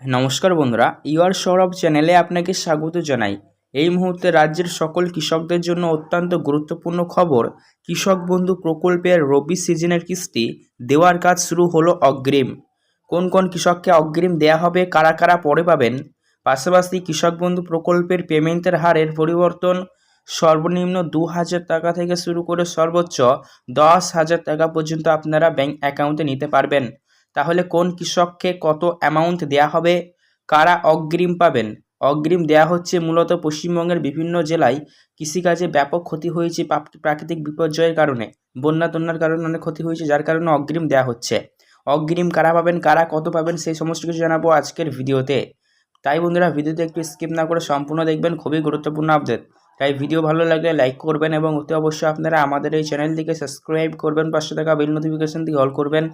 নমস্কার বন্ধুরা, ইউআর সৌরভ চ্যানেলে আপনাকে স্বাগত জানাই। এই মুহূর্তে রাজ্যের সকল কৃষকদের জন্য অত্যন্ত গুরুত্বপূর্ণ খবর, কৃষক বন্ধু প্রকল্পের রবি সিজনের কিস্তি দেওয়ার কাজ শুরু হলো অগ্রিম। কোন কোন কৃষককে অগ্রিম দেয়া হবে, কারা কারা পরে পাবেন? পাশাপাশি কৃষক বন্ধু প্রকল্পের পেমেন্টের হারের পরিবর্তন, সর্বনিম্ন দু হাজার টাকা থেকে শুরু করে সর্বোচ্চ দশ হাজার টাকা পর্যন্ত আপনারা ব্যাংক অ্যাকাউন্টে নিতে পারবেন। তাহলে কোন কৃষককে কত অ্যামাউন্ট দেয়া হবে? কারা অগ্রিম পাবেন? অগ্রিম দেয়া হচ্ছে মূলত পশ্চিমবঙ্গের বিভিন্ন জেলায় কৃষিকাজে ব্যাপক ক্ষতি হয়েছে প্রাকৃতিক বিপর্যয়ের কারণে। বন্যা টন্যার কারণে অনেক ক্ষতি হয়েছে, যার কারণে অগ্রিম দেয়া হচ্ছে। অগ্রিম কারা পাবেন, কারা কত পাবেন, সেই সমস্ত কিছু জানাব আজকের ভিডিওতে। তাই বন্ধুরা, ভিডিওতে একটু স্কিপ না করে সম্পূর্ণ দেখবেন, খুবই গুরুত্বপূর্ণ আপডেট তাই ভিডিও ভালো লাগলে লাইক করবেন এবং অতি অবশ্যই আপনারা আমাদের এই চ্যানেলটিকে সাবস্ক্রাইব করবেন পাঁচশো টাকা বেল নোটিফিকেশন দিয়ে অল করবেন।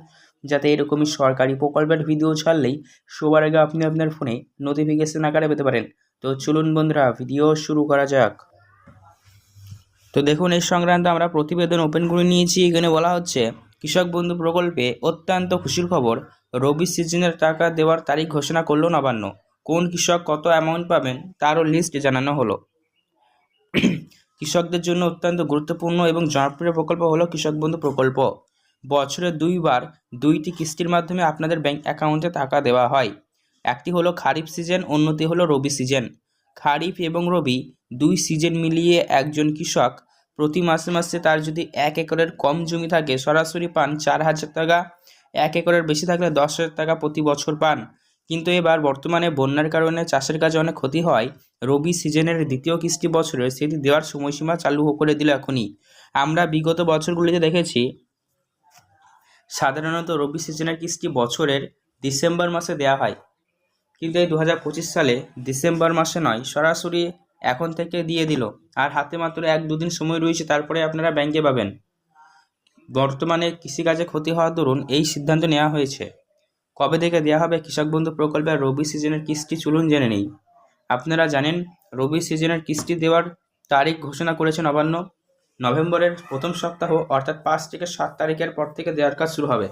যাতে এরকমই সরকারি প্রকল্পের ভিডিও ছাড়লেই সবার আগে আপনি আপনার ফোনে নোটিফিকেশন আকারে পেতে পারেন। তো চলুন বন্ধুরা ভিডিও শুরু করা যাক। তো দেখুন এই সংক্রান্ত আমরা প্রতিবেদন ওপেন করে নিয়েছি। এখানে বলা হচ্ছে, কৃষক বন্ধু প্রকল্পে অত্যন্ত খুশির খবর, রবি সিজনের টাকা দেওয়ার তারিখ ঘোষণা করল নবান্ন। কোন কৃষক কত অ্যামাউন্ট পাবেন, তারও লিস্ট জানানো হলো। কৃষকদের জন্য অত্যন্ত গুরুত্বপূর্ণ এবং জনপ্রিয় প্রকল্প হলো কৃষক বন্ধু প্রকল্প। বছরে দুইবার দুইটি কিস্তির মাধ্যমে আপনাদের ব্যাংক অ্যাকাউন্টে টাকা দেওয়া হয়। একটি হলো খারিফ সিজন অন্যটি হলো রবি সিজন খারিফ এবং রবি দুই সিজন মিলিয়ে একজন কৃষক প্রতি মাসে মাসে তার যদি এক একরের কম জমি থাকে, সরাসরি পান চার হাজার টাকা, এক একরের বেশি থাকলে দশ হাজার টাকা প্রতি বছর পান। কিন্তু এবার বর্তমানে বন্যার কারণে চাষের কাজে অনেক ক্ষতি হয়। রবি সিজনের দ্বিতীয় কিস্তি বছরে সেটি দেওয়ার সময়সীমা চালু করে দিল এখনই। আমরা বিগত বছরগুলিতে দেখেছি সাধারণত রবি সিজনের কিস্তি বছরের ডিসেম্বর মাসে দেওয়া হয়? কিন্তু এই দু হাজার পঁচিশ সালে ডিসেম্বর মাসে নয়, সরাসরি এখন থেকে দিয়ে দিল। আর হাতে মাত্র এক দুদিন সময় রয়েছে, তারপরে আপনারা ব্যাংকে পাবেন। বর্তমানে কৃষিকাজে ক্ষতি হওয়ার দরুন এই সিদ্ধান্ত নেওয়া হয়েছে। কবে থেকে দেওয়া হবে কৃষক বন্ধু প্রকল্পের রবি সিজনের কিস্তি চলুন জেনে নেই। আপনারা জানেন, রবি সিজনের কিস্তি দেওয়ার তারিখ ঘোষণা করেছে নবান্ন নভেম্বরের প্রথম সপ্তাহ, অর্থাৎ পাঁচ থেকে সাত তারিখের পর থেকে দেওয়ার কাজ শুরু হবে।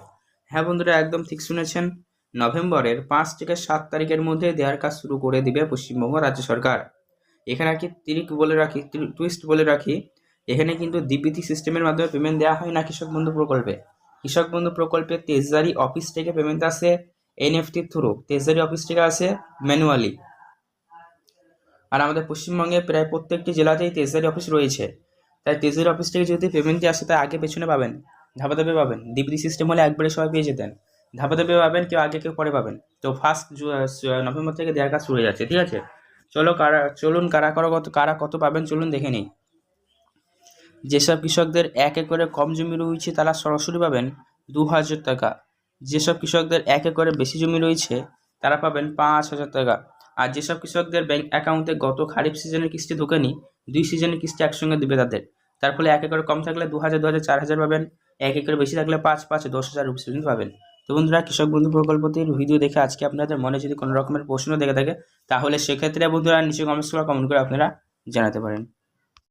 হ্যাঁ বন্ধুরা, একদম ঠিক শুনেছেন। নভেম্বরের পাঁচ থেকে সাত তারিখের মধ্যে দেওয়ার কাজ শুরু করে দিবে পশ্চিমবঙ্গ রাজ্য সরকার। এখানে আর কি তিরিক বলে রাখি টুইস্ট বলে রাখি। এখানে কিন্তু ডিবিটি সিস্টেমের মাধ্যমে পেমেন্ট দেওয়া হয় না কৃষক বন্ধু প্রকল্পে। কৃষক বন্ধু প্রকল্পে তেজদারি অফিস থেকে পেমেন্ট আসে এনএফটির থ্রু তেজদারি অফিস থেকে আসে ম্যানুয়ালি আর আমাদের পশ্চিমবঙ্গে প্রায় প্রত্যেকটি জেলাতেই তেজদারি অফিস রয়েছে। তাই তেজদারি অফিস থেকে যদি পেমেন্টটি আসে তা আগে পেছনে পাবেন। ধাপে ধাপে পাবেন। ডিবিটি সিস্টেম হলে একবারে সবাই পেয়ে যেতেন। ধাপে ধাপে পাবেন, কেউ আগে, কেউ পরে পাবেন। তো ফার্স্ট নভেম্বর থেকে দেওয়ার কাজ শুরু হয়ে যাচ্ছে, ঠিক আছে? চলো কারা চলুন কারা কারা কত কারা কত পাবেন, চলুন দেখে নিই। যেসব কৃষকদের এক একরে কম জমি রয়েছে, তারা সরাসরি পাবেন দু হাজার টাকা। যেসব কৃষকদের এক একরে বেশি জমি রয়েছে, তারা পাবেন পাঁচ হাজার টাকা। আর যেসব কৃষকদের ব্যাংক অ্যাকাউন্টে গত খারিফ সিজনের কিস্তি ঢোকেনি, দুই সিজনের কিস্তি একসঙ্গে দেবে তাদের। তার ফলে এক একরে কম থাকলে দু হাজার দু হাজার চার হাজার পাবেন। এক একরে বেশি থাকলে পাঁচ পাঁচ দশ হাজার রুপি পর্যন্ত পাবেন। তো বন্ধুরা, কৃষক বন্ধু প্রকল্পটির ভিডিও দেখে আজকে আপনাদের মনে যদি কোনো রকমের প্রশ্ন দেখে থাকে, তাহলে সেক্ষেত্রে বন্ধুরা নিচে কমেন্টস করে কমেন্ট করে আপনারা জানাতে পারেন।